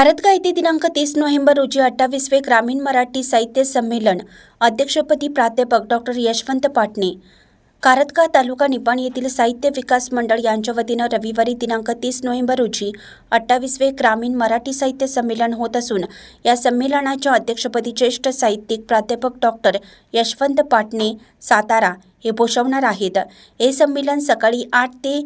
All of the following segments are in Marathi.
कारतगा येथे दिनांक तीस नोव्हेंबर रोजी अठ्ठावीसवे ग्रामीण मराठी साहित्य संमेलन अध्यक्षपदी प्राध्यापक डॉक्टर यशवंत पाटणे. कारतगा तालुका निपाण येथील साहित्य विकास मंडळ यांच्या वतीनं रविवारी दिनांक तीस नोव्हेंबर रोजी अठ्ठावीसवे ग्रामीण मराठी साहित्य संमेलन होत असून या संमेलनाच्या अध्यक्षपदी ज्येष्ठ साहित्यिक प्राध्यापक डॉक्टर यशवंत पाटणे सातारा हे भूषवणार आहेत. हे संमेलन सकाळी आठ ते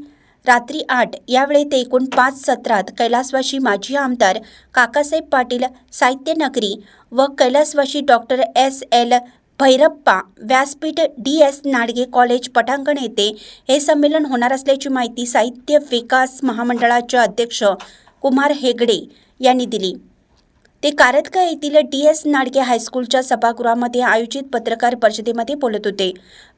रात्री आठ यावेळी ते एकूण पाच सत्रात कैलासवाशी माजी आमदार काकासाहेब पाटील साहित्यनगरी व कैलासवाशी डॉक्टर एस एल भैरप्पा व्यासपीठ डी एस नाडगे कॉलेज पटांगण येथे हे संमेलन होणार असल्याची माहिती साहित्य विकास महामंडळाचे अध्यक्ष कुमार हेगडे यांनी दिली. ते कारतका येथील डी एस नाडके हायस्कूलच्या सभागृहामध्ये आयोजित पत्रकार परिषदेमध्ये बोलत होते.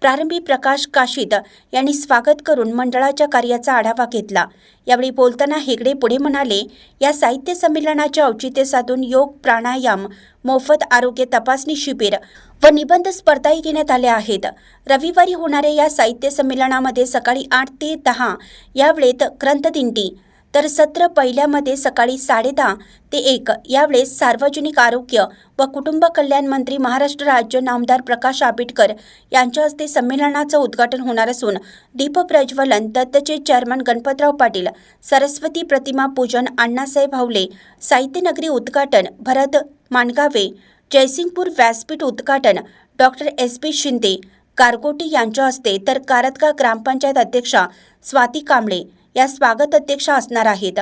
प्रारंभी प्रकाश काशीद यांनी स्वागत करून मंडळाच्या कार्याचा आढावा घेतला. यावेळी बोलताना हेगडे पुढे म्हणाले या साहित्य संमेलनाचे औचित्य साधून योग प्राणायाम मोफत आरोग्य तपासणी शिबिर व निबंध स्पर्धाही घेण्यात आल्या आहेत. रविवारी होणाऱ्या या साहित्य संमेलनामध्ये सकाळी आठ ते दहा या वेळेत ग्रंथदिंडी तर सत्र पहिल्यामध्ये सकाळी साडेदहा ते एक. यावेळेस सार्वजनिक आरोग्य व कुटुंब कल्याण मंत्री महाराष्ट्र राज्य नामदार प्रकाश आंबेडकर यांच्या हस्ते संमेलनाचं उद्घाटन होणार असून दीपप्रज्वलन दत्तचे चेअरमन गणपतराव पाटील सरस्वती प्रतिमा पूजन अण्णासाहेब हावले साहित्यनगरी उद्घाटन भरत मानगावे जयसिंगपूर व्यासपीठ उद्घाटन doctor S P Shinde Gargoti यांच्या हस्ते तर कारतगा ग्रामपंचायत अध्यक्षा स्वाती कांबळे या स्वागत अध्यक्षा असणार आहेत.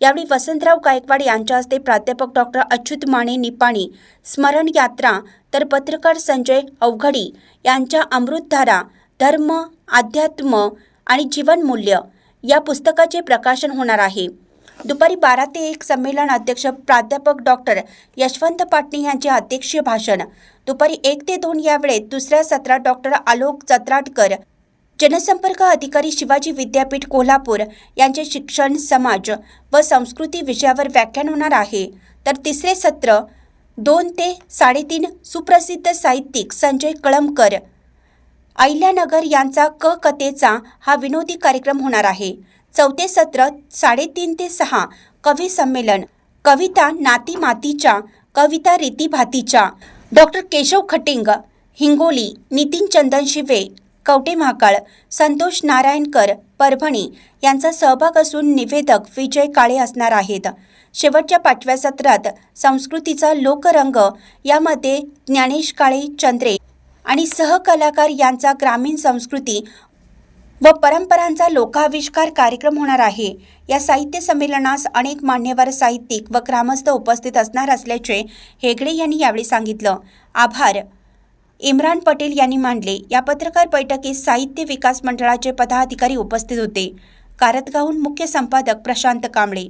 यावेळी वसंतराव गायकवाड यांच्या हस्ते प्राध्यापक डॉक्टर अच्युत माने निपाणी स्मरण यात्रा तर पत्रकार संजय अवघडी यांच्या अमृतधारा धर्म अध्यात्म आणि जीवनमूल्य या पुस्तकाचे प्रकाशन होणार आहे. दुपारी बारा ते एक संमेलन अध्यक्ष प्राध्यापक डॉक्टर यशवंत पाटणे यांचे अध्यक्षीय भाषण. दुपारी एक ते दोन या वेळेत दुसऱ्या सत्रात डॉक्टर आलोक चत्राटकर जनसंपर्क अधिकारी शिवाजी विद्यापीठ कोल्हापूर यांचे शिक्षण समाज व संस्कृती विषयावर व्याख्यान होणार आहे. तर तिसरे सत्र दोन ते साडेतीन सुप्रसिद्ध साहित्यिक संजय कळमकर अहिल्यानगर यांचा क कथेचा हा विनोदी कार्यक्रम होणार आहे. चौथे सत्र साडेतीन ते सहा कवी संमेलन कविता नाती मातीच्या कविता रीतीभातीच्या. डॉक्टर केशव खटिंग हिंगोली नितीन चंदन शिवे कवटे महाकाळ संतोष नारायणकर परभणी यांचा सहभाग असून निवेदक विजय काळे असणार आहेत. शेवटच्या पाचव्या सत्रात संस्कृतीचा लोकरंग यामध्ये ज्ञानेश काळे चंद्रे आणि सहकलाकार यांचा ग्रामीण संस्कृती व परंपरांचा लोकाविष्कार कार्यक्रम होणार आहे. या साहित्य संमेलनास अनेक मान्यवर साहित्यिक व ग्रामस्थ उपस्थित असणार असल्याचे हेगडे यांनी यावेळी सांगितलं. आभार. इम्रान पटेल यांनी मांडले. या पत्रकार बैठकीत साहित्य विकास मंडळाचे पदाधिकारी उपस्थित होते. कारतगावहून मुख्य संपादक प्रशांत कांबळे